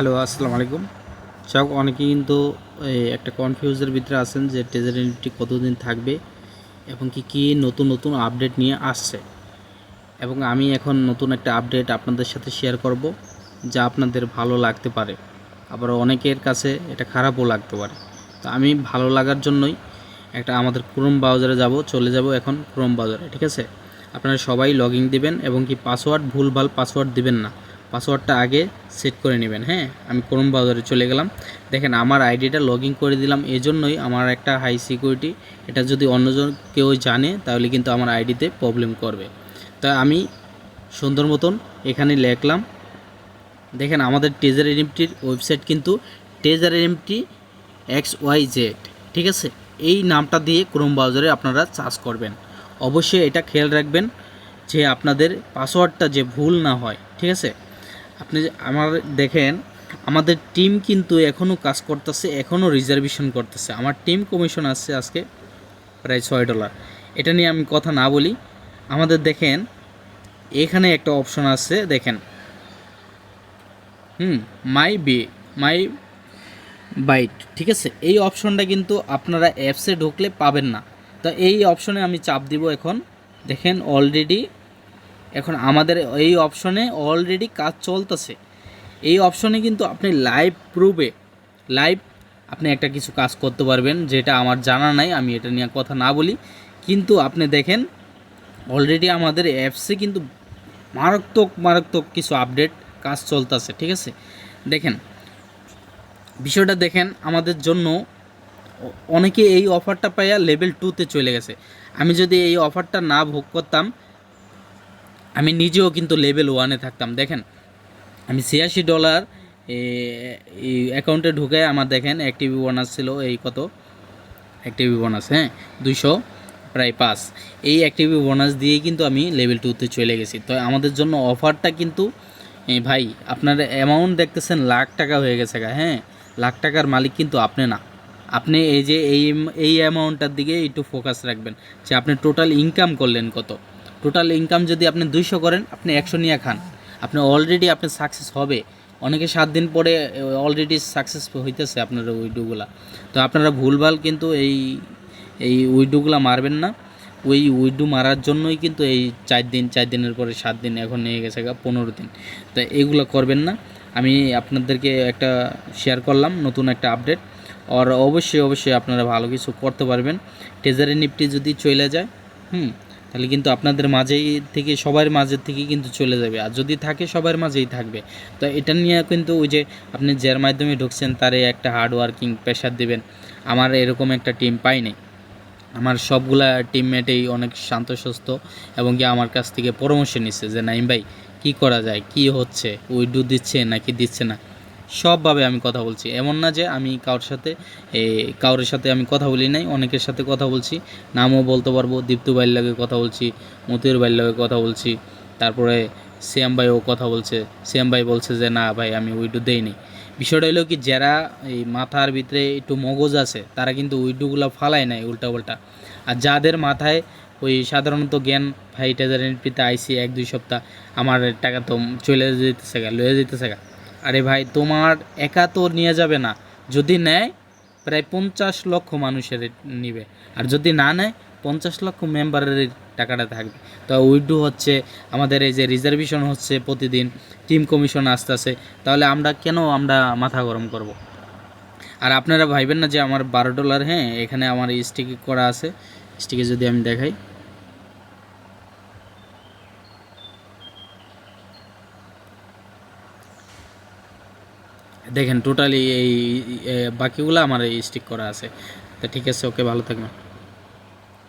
Hello, আসসালামু আলাইকুম। সব অনেকেই কিন্তু একটা কনফিউজের ভিতরে আছেন যে ট্রেজার ইউনিটটি কতদিন থাকবে এবং কি, কী নতুন নতুন আপডেট নিয়ে আসছে। এবং আমি এখন নতুন একটা আপডেট আপনাদের সাথে শেয়ার করব, যা আপনাদের ভালো লাগতে পারে। আবার অনেকের কাছে এটা খারাপও লাগতে পারে। তো আমি ভালো লাগার জন্যই একটা আমাদের ক্রোম ব্রাউজারে যাব, চলে যাব এখন ক্রোম ব্রাউজারে ঠিক আছে? আপনারা সবাই লগ ইন দেবেন এবং কি পাসওয়ার্ড ভুলভাল পাসওয়ার্ড দিবেন না। পাসওয়ার্ডটা আগে সেট করে নেবেন হ্যাঁ? আমি ক্রোম ব্রাউজারে চলে গেলাম। দেখেন, আমার আইডিটা লগ করে দিলাম, এজন্যই আমার একটা হাই সিকিউরিটি এটা যদি অন্যজন কেউ জানে, তাহলে কিন্তু আমার আইডিতে প্রবলেম করবে। তাই আমি সুন্দর মতন এখানে লিখলাম। দেখেন, আমাদের টেজার এনএমটির ওয়েবসাইট কিন্তু টেজার এনএমটি এক্স ওয়াই জেড ঠিক আছে? এই নামটা দিয়ে ক্রোম ব্রাউজারে আপনারা চার্জ করবেন। অবশ্যই এটা খেয়াল রাখবেন যে আপনাদের পাসওয়ার্ডটা যে ভুল না হয়, ঠিক আছে? আপনি আমার দেখেন, আমাদের টিম কিন্তু এখনও কাজ করতেছে এখনও রিজার্ভেশন করতেছে। আমার টিম কমিশন আসছে আজকে প্রায় ছয় ডলার এটা নিয়ে আমি কথা না বলি। আমাদের দেখেন, এখানে একটা অপশন আছে, দেখেন। হুম মাই বি মাই বাইট ঠিক আছে? এই অপশনটা কিন্তু আপনারা অ্যাপসে ঢুকলে পাবেন না। তো এই অপশনে আমি চাপ দিব এখন। দেখেন অলরেডি এখন আমাদের এই অপশনে অলরেডি কাজ চলতেছে। এই অপশনে কিন্তু আপনি লাইভ প্রুভে লাইভ আপনি একটা কিছু কাজ করতে পারবেন, যেটা আমার জানা নাই, আমি এটা নিয়ে কথা না বলি। কিন্তু আপনি দেখেন অলরেডি আমাদের অ্যাপসে কিন্তু মারাত্মক মারাত্মক কিছু আপডেট কাজ চলতেছে, ঠিক আছে? দেখেন, বিষয়টা দেখেন, আমাদের জন্য অনেকে এই অফারটা পাইয়া লেভেল টুতে চলে গেছে। আমি যদি এই অফারটা না ভোগ করতাম আমি নিজেও কিন্তু লেভেল ওয়ানে থাকতাম, দেখেন। আমি ছিয়াশি ডলার অ্যাকাউন্টে ঢুকে আমার দেখেন অ্যাক্টিভ বোনাস ছিল, এই কত? অ্যাক্টিভ বোনাস হ্যাঁ দুইশো প্রায় পাঁচ। এই অ্যাক্টিভ বোনাস দিয়েই কিন্তু আমি লেভেল টুতে চলে গেছি। তো আমাদের জন্য অফারটা কিন্তু ভাই, আপনার অ্যামাউন্ট দেখতেছেন লাখ টাকা হয়ে গেছে গা হ্যাঁ। লাখ টাকার মালিক কিন্তু আপনি না। আপনি এই যে এই এই অ্যামাউন্টটার দিকে একটু ফোকাস রাখবেন, যে আপনি টোটাল ইনকাম করলেন কত? টোটাল ইনকাম যদি আপনি দুইশো করেন, আপনি একশো নিয়ে খান। আপনি অলরেডি আপনি সাকসেস হবে। অনেকে সাত দিন পরে অলরেডি সাকসেস হইতেছে আপনার উইডোগুলা। তো আপনারা ভুলভাল কিন্তু এই এই উইডোগুলা মারবেন না। ওই উইডো মারার জন্যই কিন্তু এই চার দিন, চার দিনের পরে সাত দিন এখন নিয়ে গেছে পনেরো দিন। তো এগুলো করবেন না। আমি আপনাদেরকে একটা শেয়ার করলাম, নতুন একটা আপডেট আর অবশ্যই অবশ্যই আপনারা ভালো কিছু করতে পারবেন। ট্রেজারি নিফটি যদি চলে যায়, হুম তাহলে কিন্তু আপনাদের মাঝেই থেকে, সবার মাঝের থেকে কিন্তু চলে যাবে। আর যদি থাকে, সবার মাঝেই থাকবে। তো এটা নিয়ে কিন্তু ওই যে আপনি যার মাধ্যমে ঢুকছেন, তারে একটা হার্ড ওয়ার্কিং প্রেশার দেবেন। আমার এরকম একটা টিম পাইনি আমার সবগুলা টিমমেটেই অনেক শান্তসুস্থ এবং কি আমার কাছ থেকে পরামর্শ নিচ্ছে যে নাইম ভাই, কী করা যায়? কি হচ্ছে? উইডু দিচ্ছে নাকি দিচ্ছে না? সবভাবে আমি কথা বলছি। এমন না যে আমি কারোর সাথে কারোর সাথে আমি কথা বলি নাই, অনেকের সাথে কথা বলছি। নামও বলতে পারব, দীপ্তু ভাইয়ের লাগে কথা বলছি, মতিউর ভাইয়ের লাগে কথা বলছি, তারপরে শ্যাম ভাইও কথা বলছে। শ্যাম ভাই বলছে যে, না ভাই, আমি উইডু দেইনি বিষয়টা হলো কি, যারা এই মাথার ভিতরে একটু মগজ আছে, তারা কিন্তু উইডুগুলো ফালায় নাই উল্টা উল্টা আর যাদের মাথায় ওই সাধারণত জ্ঞান, ভাই টেজারেন্টপিতে আইসি এক দুই সপ্তাহ, আমার টাকা তো চলে যেতেছে গা, লয়ে যেতেছে গা। আরে ভাই, তোমার একা তো নিয়ে যাবে না। যদি নেয়, প্রায় পঞ্চাশ লক্ষ মানুষের নিবে। আর যদি না নেয়, পঞ্চাশ লক্ষ মেম্বারের টাকাটা থাকবে। তো উইডু হচ্ছে, আমাদের এই যে রিজার্ভেশন হচ্ছে প্রতিদিন টিম কমিশন আসতেছে, তাহলে আমরা কেন আমরা মাথা গরম করব। আর আপনারা ভাইবেন না যে আমার বারো ডলার হ্যাঁ এখানে আমার স্টিকে করা আছে। স্টিকে যদি আমি দেখাই। দেখেন টোটালি এই বাকিগুলো আমার এই স্টিক করা আছে। তা ঠিক আছে, ওকে ভালো থাকবেন।